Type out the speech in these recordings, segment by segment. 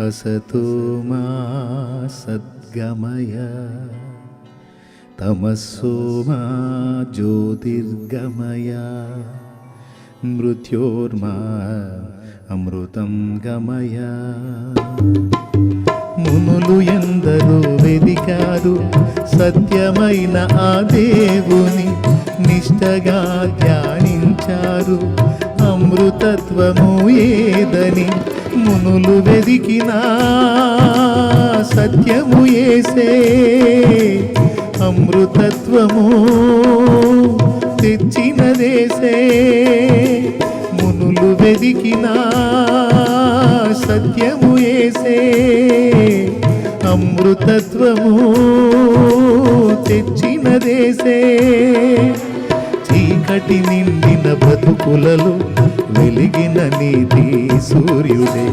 असतो मा सद्गमय तमस्सो मा ज्योतिर्गमय मृत्योर्मा అమృతం గమయ మునులు ఎందరో వెదికారు సత్యమైన ఆ దేవుని నిష్టగా ధ్యానించారు అమృతత్వము ఏదని మౌనులు వెదికినా సత్యము ఏసే అమృతత్వము తెచ్చినదేసే మునులు వెదికినా సత్యము ఏసే అమృతత్వము తెచ్చినదేసే చీకటి నిండిన బతుకులలో వెలిగిన నీతి సూర్యుడే.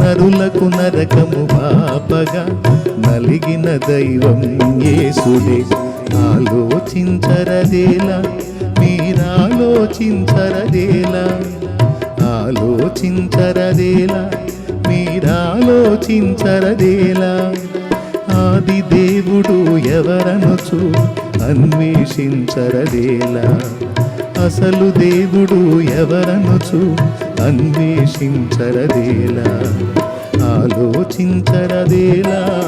నరులకు నరకము పాపగా నలిగిన దైవం యేసుడే. ఆలోచించరదేలా మీరాలోచించరదేలా ఆలోచించరదేలా మీరాలోచించరదేలా. ఆది దేవుడు ఎవరనుచు అన్వేషించరదేలా. అసలు దేవుడు ఎవరనుచు అన్వేషించరదేలా ఆలోచించరదేలా.